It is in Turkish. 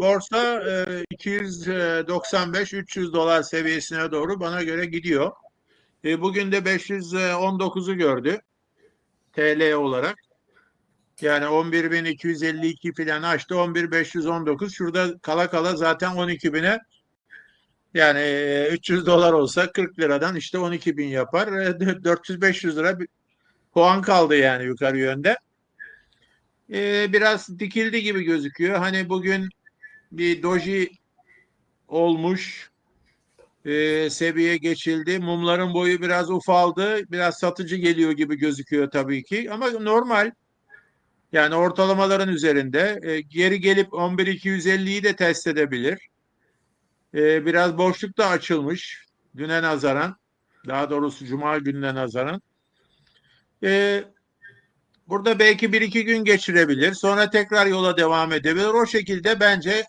borsa e, 295-300 dolar seviyesine doğru bana göre gidiyor. E, bugün de 519'u gördü TL olarak. Yani 11.252 falan açtı. 11.519. Şurada kala kala zaten 12.000'e yani e, 300 dolar olsa 40 liradan işte 12.000 yapar. E, 400-500 lira bir puan kaldı yani yukarı yönde. E, biraz dikildi gibi gözüküyor. Hani bugün bir doji olmuş. E, seviye geçildi. Mumların boyu biraz ufaldı. Biraz satıcı geliyor gibi gözüküyor tabii ki. Ama normal. Yani ortalamaların üzerinde. E, geri gelip 11.250'yi de test edebilir. E, biraz boşluk da açılmış. Düne nazaran. Daha doğrusu Cuma gününe nazaran. E, burada belki bir iki gün geçirebilir. Sonra tekrar yola devam edebilir. O şekilde bence